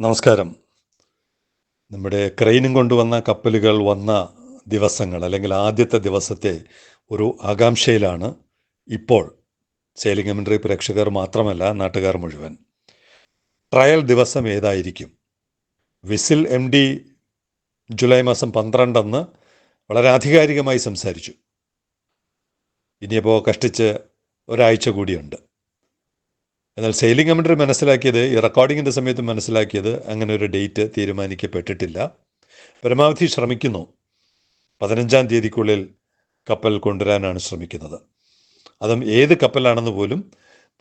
നമസ്കാരം. നമ്മുടെ ക്രെയിനും കൊണ്ടുവന്ന കപ്പലുകൾ വന്ന ദിവസങ്ങൾ അല്ലെങ്കിൽ ആദ്യത്തെ ദിവസത്തെ ഒരു ആകാംക്ഷയിലാണ് ഇപ്പോൾ സെയിലിംഗ് കമൻട്രി പ്രേക്ഷകർ മാത്രമല്ല നാട്ടുകാർ മുഴുവൻ. ട്രയൽ ദിവസം ഏതായിരിക്കും? വിസിൽ എം ഡി ജൂലൈ മാസം പന്ത്രണ്ടെന്ന് വളരെ ആധികാരികമായി സംസാരിച്ചു. ഇനിയിപ്പോൾ കഷ്ടിച്ച് ഒരാഴ്ച കൂടിയുണ്ട്. എന്നാൽ സെയിലിംഗ് കമ്മിറ്റർ മനസ്സിലാക്കിയത് ഈ റെക്കോർഡിങ്ങിന്റെ സമയത്ത് മനസ്സിലാക്കിയത് അങ്ങനെ ഒരു ഡേറ്റ് തീരുമാനിക്കപ്പെട്ടിട്ടില്ല. പരമാവധി ശ്രമിക്കുന്നു. പതിനഞ്ചാം തീയതിക്കുള്ളിൽ കപ്പൽ കൊണ്ടുവരാനാണ് ശ്രമിക്കുന്നത്. അതും ഏത് കപ്പലാണെന്ന് പോലും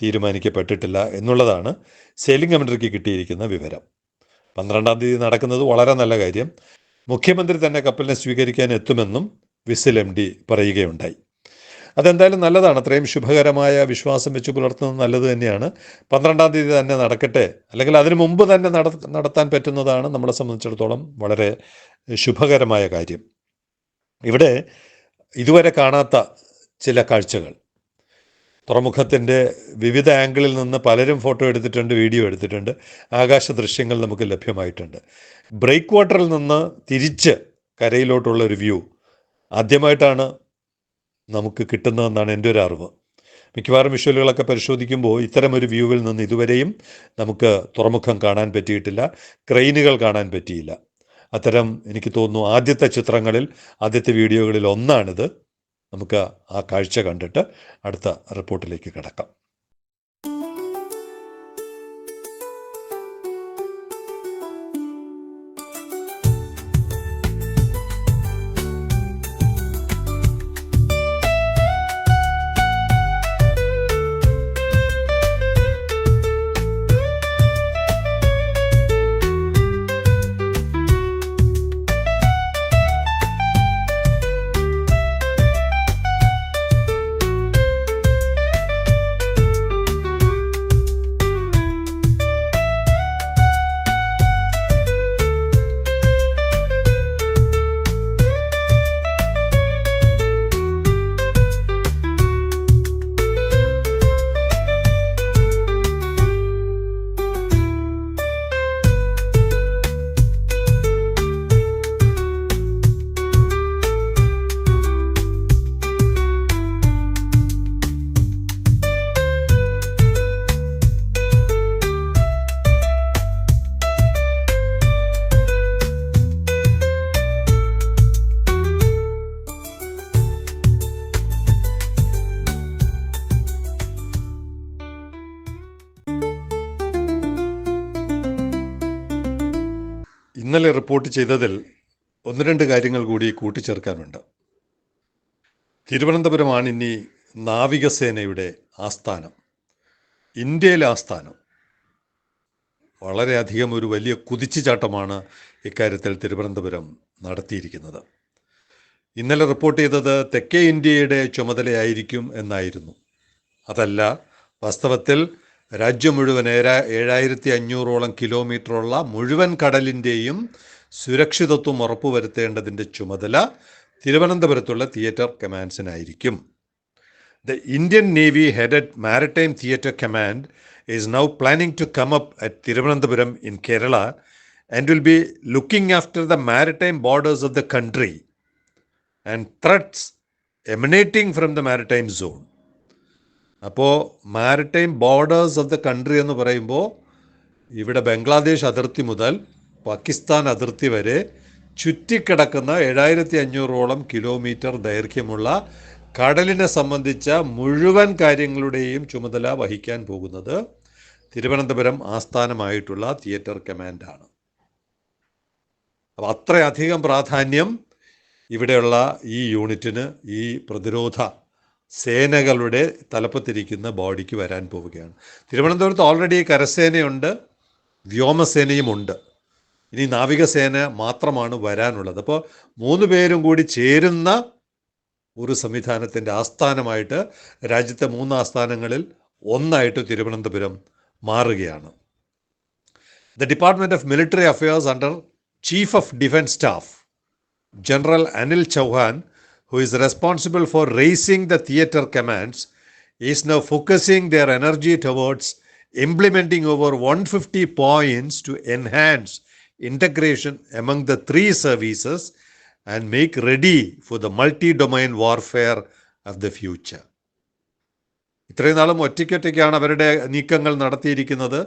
തീരുമാനിക്കപ്പെട്ടിട്ടില്ല എന്നുള്ളതാണ് സെയിലിംഗ് കമൻട്രിക്ക് കിട്ടിയിരിക്കുന്ന വിവരം. പന്ത്രണ്ടാം തീയതി നടക്കുന്നത് വളരെ നല്ല കാര്യം. മുഖ്യമന്ത്രി തന്നെ കപ്പലിനെ സ്വീകരിക്കാൻ എത്തുമെന്നും വിസിൽ എം ഡി പറയുകയുണ്ടായി. അതെന്തായാലും നല്ലതാണ്. അത്രയും ശുഭകരമായ വിശ്വാസം വെച്ച് പുലർത്തുന്നത് നല്ലത് തന്നെയാണ്. പന്ത്രണ്ടാം തീയതി തന്നെ നടക്കട്ടെ. അല്ലെങ്കിൽ അതിനു മുമ്പ് തന്നെ നട നടത്താൻ പറ്റുന്നതാണ് നമ്മളെ സംബന്ധിച്ചിടത്തോളം വളരെ ശുഭകരമായ കാര്യം. ഇവിടെ ഇതുവരെ കാണാത്ത ചില കാഴ്ചകൾ. തുറമുഖത്തിന്റെ വിവിധ ആംഗിളിൽ നിന്ന് പലരും ഫോട്ടോ എടുത്തിട്ടുണ്ട് വീഡിയോ എടുത്തിട്ടുണ്ട്. ആകാശ ദൃശ്യങ്ങൾ നമുക്ക് ലഭ്യമായിട്ടുണ്ട്. ബ്രേക്ക് വാട്ടറിൽ നിന്ന് തിരിച്ച് കരയിലോട്ടുള്ള ഒരു വ്യൂ ആദ്യമായിട്ടാണ് നമുക്ക് കിട്ടുന്നതെന്നാണ് എന്റെ ഒരു അറിവ്. മിക്കവാറും വിഷ്വലുകളൊക്കെ പരിശോധിക്കുമ്പോൾ ഇത്തരമൊരു വ്യൂവിൽ നിന്ന് ഇതുവരെയും നമുക്ക് തുറമുഖം കാണാൻ പറ്റിയിട്ടില്ല ക്രെയിനുകൾ കാണാൻ പറ്റിയില്ല. അത്തരം എനിക്ക് തോന്നുന്നു ആദ്യത്തെ ചിത്രങ്ങളിൽ ആദ്യത്തെ വീഡിയോകളിൽ ഒന്നാണിത്. നമുക്ക് ആ കാഴ്ച കണ്ടിട്ട് അടുത്ത റിപ്പോർട്ടിലേക്ക് കിടക്കാം. ഇന്നലെ റിപ്പോർട്ട് ചെയ്തതിൽ ഒന്ന് രണ്ട് കാര്യങ്ങൾ കൂടി കൂട്ടിച്ചേർക്കാനുണ്ട്. തിരുവനന്തപുരമാണ് ഇനി നാവികസേനയുടെ ആസ്ഥാനം. ഇന്ത്യയിലെ ആസ്ഥാനം വളരെയധികം ഒരു വലിയ കുതിച്ചുചാട്ടമാണ് ഇക്കാര്യത്തിൽ തിരുവനന്തപുരം നടത്തിയിരിക്കുന്നത്. ഇന്നലെ റിപ്പോർട്ട് ചെയ്തത് തെക്കേ ഇന്ത്യയുടെ ചുമതലയായിരിക്കും എന്നായിരുന്നു. അതല്ല വാസ്തവത്തിൽ രാജ്യം മുഴുവൻ ഏഴാ ഏഴായിരത്തി അഞ്ഞൂറോളം കിലോമീറ്ററുള്ള മുഴുവൻ കടലിന്റെയും സുരക്ഷിതത്വം ഉറപ്പുവരുത്തേണ്ടതിന്റെ ചുമതല തിരുവനന്തപുരത്തുള്ള theatre കമാൻഡ്സിനായിരിക്കും. The Indian navy headed maritime theatre command is now planning to come up at Thiruvananthapuram in Kerala and will be looking after the maritime borders of the country and threats emanating from the maritime zone. അപ്പോൾ maritime borders of the country എന്ന് പറയുമ്പോൾ ഇവിടെ ബംഗ്ലാദേശ് അതിർത്തി മുതൽ പാകിസ്ഥാൻ അതിർത്തി വരെ ചുറ്റിക്കിടക്കുന്ന ഏഴായിരത്തി അഞ്ഞൂറോളം കിലോമീറ്റർ ദൈർഘ്യമുള്ള കടലിനെ സംബന്ധിച്ച മുഴുവൻ കാര്യങ്ങളുടെയും ചുമതല വഹിക്കാൻ പോകുന്നത് തിരുവനന്തപുരം ആസ്ഥാനമായിട്ടുള്ള തിയേറ്റർ കമാൻഡാണ് അപ്പോൾ അത്രയധികം പ്രാധാന്യം ഇവിടെയുള്ള ഈ യൂണിറ്റിന് ഈ പ്രതിരോധ സേനകളുടെ തലപ്പത്തിരിക്കുന്ന ബോഡിക്ക് വരാൻ പോവുകയാണ്. തിരുവനന്തപുരത്ത് ഓൾറെഡി കരസേനയുണ്ട് വ്യോമസേനയുമുണ്ട്. ഇനി നാവികസേന മാത്രമാണ് വരാനുള്ളത്. അപ്പോൾ മൂന്ന് പേരും കൂടി ചേരുന്ന ഒരു സംവിധാനത്തിന്റെ ആസ്ഥാനമായിട്ട് രാജ്യത്തെ മൂന്ന് ആസ്ഥാനങ്ങളിൽ ഒന്നായിട്ട് തിരുവനന്തപുരം മാറുകയാണ്. The department of military affairs under chief of defence staff general Anil Chauhan, who is responsible for raising the theater commands, is now focusing their energy towards implementing over 150 points to enhance integration among the three services and make ready for the multi-domain warfare of the future. ഇത്രയും നാളും ഒറ്റയ്ക്കൊറ്റയ്ക്കാണ് അവരുടെ നീക്കങ്ങൾ നടത്തിയിരിക്കുന്നത്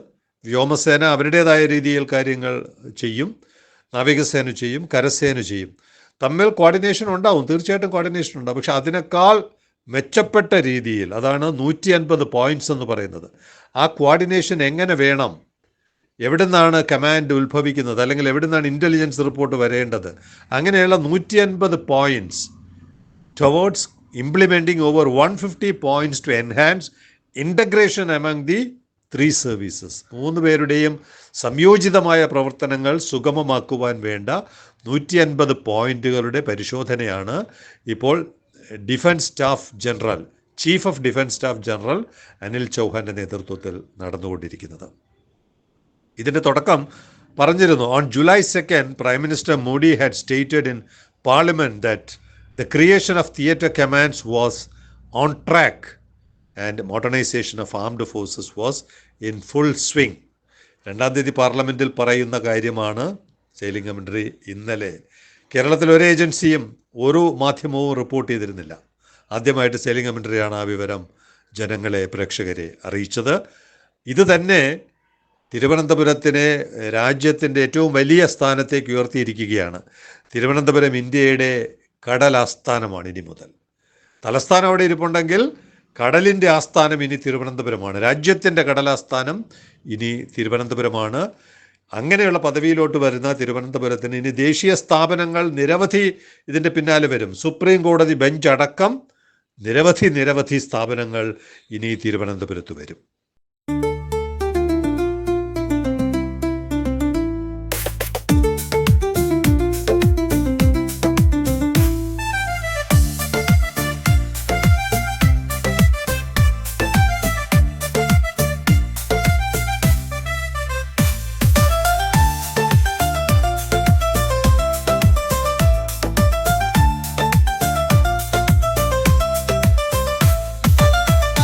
വ്യോമസേന അവരുടേതായ രീതിയിൽ കാര്യങ്ങൾ ചെയ്യും നാവികസേന ചെയ്യും കരസേന ചെയ്യും തമ്മിൽ കോർഡിനേഷൻ ഉണ്ടാവും തീർച്ചയായിട്ടും കോർഡിനേഷൻ ഉണ്ടാവും. പക്ഷെ അതിനേക്കാൾ മെച്ചപ്പെട്ട രീതിയിൽ അതാണ് നൂറ്റി അൻപത് പോയിന്റ്സ് എന്ന് പറയുന്നത് ആ കോർഡിനേഷൻ എങ്ങനെ വേണം? എവിടെ നിന്നാണ് കമാൻഡ് ഉത്ഭവിക്കുന്നത്? അല്ലെങ്കിൽ എവിടെ നിന്നാണ് ഇന്റലിജൻസ് റിപ്പോർട്ട് വരേണ്ടത്? അങ്ങനെയുള്ള നൂറ്റി അൻപത് points towards implementing over one fifty points to enhance integration among the three services. മൂന്ന് പേരുടെയും സംയോജിതമായ പ്രവർത്തനങ്ങൾ സുഗമമാക്കുവാൻ വേണ്ട നൂറ്റി അൻപത് പോയിന്റുകളുടെ പരിശോധനയാണ് ഇപ്പോൾ defence staff general chief of defence staff general Anil ചൗഹാന്റെ നേതൃത്വത്തിൽ നടന്നുകൊണ്ടിരിക്കുന്നത്. ഇതിന്റെ തുടക്കം പറഞ്ഞിരുന്നു. On July second prime minister Modi had stated in parliament that the creation of theatre commands was on track and modernisation of armed forces was in full swing രണ്ടാം തീയതി പാർലമെന്റിൽ പറയുന്ന കാര്യമാണ് സെയിലിംഗ് കമൻട്രി ഇന്നലെ. കേരളത്തിൽ ഒരു ഏജൻസിയും ഒരു മാധ്യമവും റിപ്പോർട്ട് ചെയ്തിരുന്നില്ല. ആദ്യമായിട്ട് സെയിലിംഗ് കമൻട്രിയാണ് ആ വിവരം ജനങ്ങളെ പ്രേക്ഷകരെ അറിയിച്ചത്. ഇത് തന്നെ തിരുവനന്തപുരത്തിനെ രാജ്യത്തിന്റെ ഏറ്റവും വലിയ സ്ഥാനത്തേക്ക് ഉയർത്തിയിരിക്കുകയാണ്. തിരുവനന്തപുരം ഇന്ത്യയുടെ കടൽ ആസ്ഥാനമാണ് ഇനി മുതൽ. തലസ്ഥാനം അവിടെ ഇരിപ്പുണ്ടെങ്കിൽ കടലിന്റെ ആസ്ഥാനം ഇനി തിരുവനന്തപുരമാണ്. രാജ്യത്തിന്റെ കടലാസ്ഥാനം ഇനി തിരുവനന്തപുരമാണ്. അങ്ങനെയുള്ള പദവിയിലോട്ട് വരുന്ന തിരുവനന്തപുരത്തിന് ഇനി ദേശീയ സ്ഥാപനങ്ങൾ നിരവധി ഇതിന്റെ പിന്നാലെ വരും. സുപ്രീം കോടതി ബെഞ്ച് അടക്കം നിരവധി നിരവധി സ്ഥാപനങ്ങൾ ഇനി തിരുവനന്തപുരത്ത് വരും.